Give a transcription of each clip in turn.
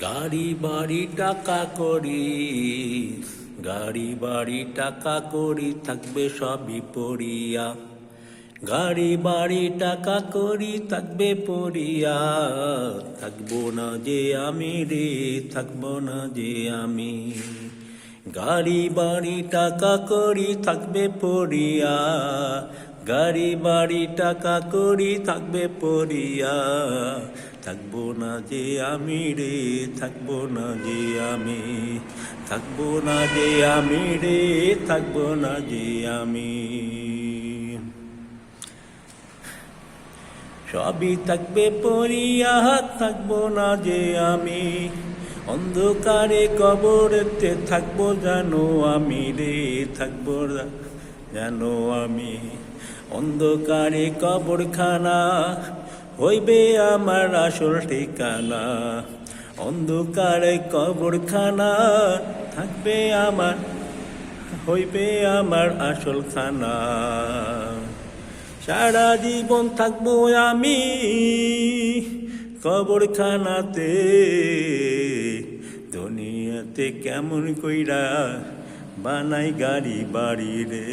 গাড়ি, বাড়ি, টাকা করি। গাড়ি, বাড়ি, টাকা করি, থাকবে সবই পড়িয়া। গাড়ি, বাড়ি, টাকা করি, থাকবে পড়িয়া। থাকব না যে আমি রে, থাকব না যে আমি। গাড়ি, বাড়ি, টাকা করি, থাকবে পড়িয়া। গাড়ি, বাড়ি, টাকা করি, থাকবে পড়িয়া। থাকব না যে আমি রে, থাকব না যে আমি। থাকব না যে আমি রে, থাকব না যে আমি। সবই থাকবে পরিয়া থাকব না যে আমি। অন্ধকারে কবরেতে থাকব জানো আমি রে, থাকব জানো আমি। অন্ধকারে কবরখানা হইবে আমার আসল ঠিকানা। অন্ধকারে কবরখানা থাকবে আমার, হইবে আমার আসল খানা। সারা জীবন থাকব আমি কবরখানাতে, দুনিয়াতে কেমন কইরা বানাই গাড়ি বাড়ি রে।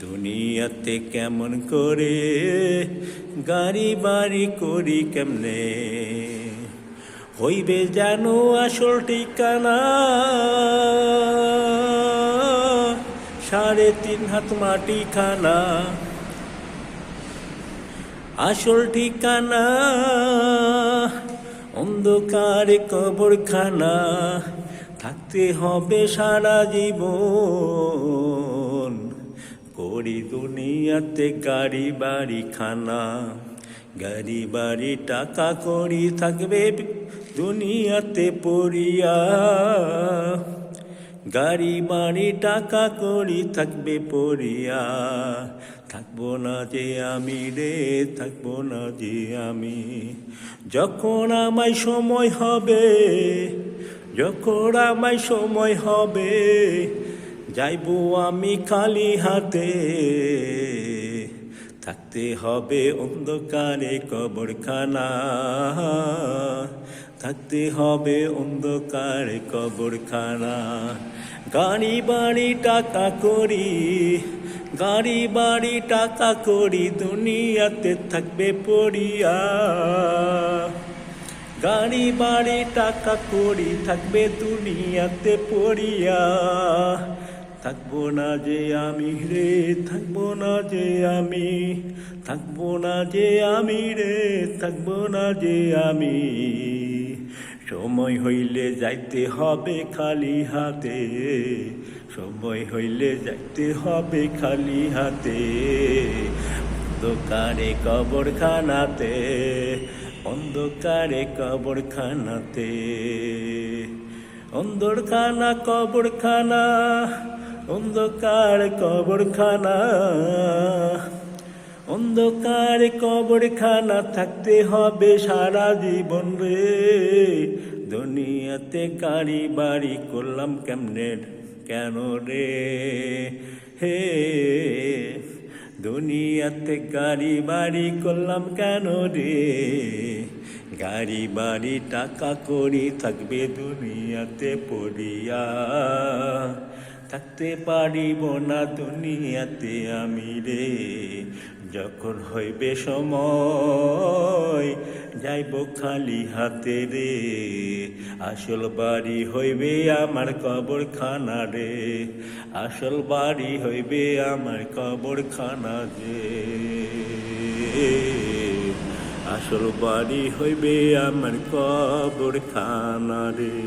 দুনিয়াতে কেমন করে গাড়ি বাড়ি করি কেমনে? হইবে যেন আসল ঠিকানা সাড়ে তিন হাত মাটি খানা। আসল ঠিকানা অন্ধকারে কবরখানা। থাকতে হবে সারা জীবন। করি দুনিয়াতে গাড়ি, বাড়ি, খানা। গাড়ি, বাড়ি, টাকা করি থাকবে দুনিয়াতে পড়িয়া। গাড়ি, বাড়ি, টাকা করি থাকবে পড়িয়া। থাকব না যে আমি রে, থাকব না যে আমি। যখন আমায় সময় হবে, যখন আমায় সময় হবে যাইবো আমি খালি হাতে। থাকতে হবে অন্ধকারে কবরখানা। থাকতে হবে অন্ধকারে কবরখানা। গাড়ি, বাড়ি, টাকা করি। গাড়ি, বাড়ি, টাকা করি, দুনিয়াতে থাকবে পড়িয়া। গাড়ি, বাড়ি, টাকা করি, থাকবে দুনিয়াতে পড়িয়া। থাকব না যে আমি রে, থাকব না যে আমি, থাকব না যে আমি রে, থাকব না যে আমি। সময় হইলে যাইতে হবে খালি হাতে, সময় হইলে যাইতে হবে খালি হাতে। অন্ধকারে কবরখানাতে অন্ধকারে কবরখানাতে, অন্ধরখানা কবরখানা অন্ধকার কবরখানা। অন্ধকার কবরখানা থাকতে হবে সারা জীবন রে। দুনিয়াতে গাড়ি বাড়ি করলাম কেমনে, কেন রে? হে, দুনিয়াতে গাড়ি বাড়ি করলাম কেন রে? গাড়ি বাড়ি টাকা করি থাকবে দুনিয়াতে পড়িয়া। থাকতে পারিব না দুনিয়াতে আমি রে। যখন হইবে সময়, যাইব খালি হাতে রে। আসল বাড়ি হইবে আমার কবরখানা রে। আসল বাড়ি হইবে আমার কবরখানা রে। আসল বাড়ি হইবে আমার কবর খানা রে।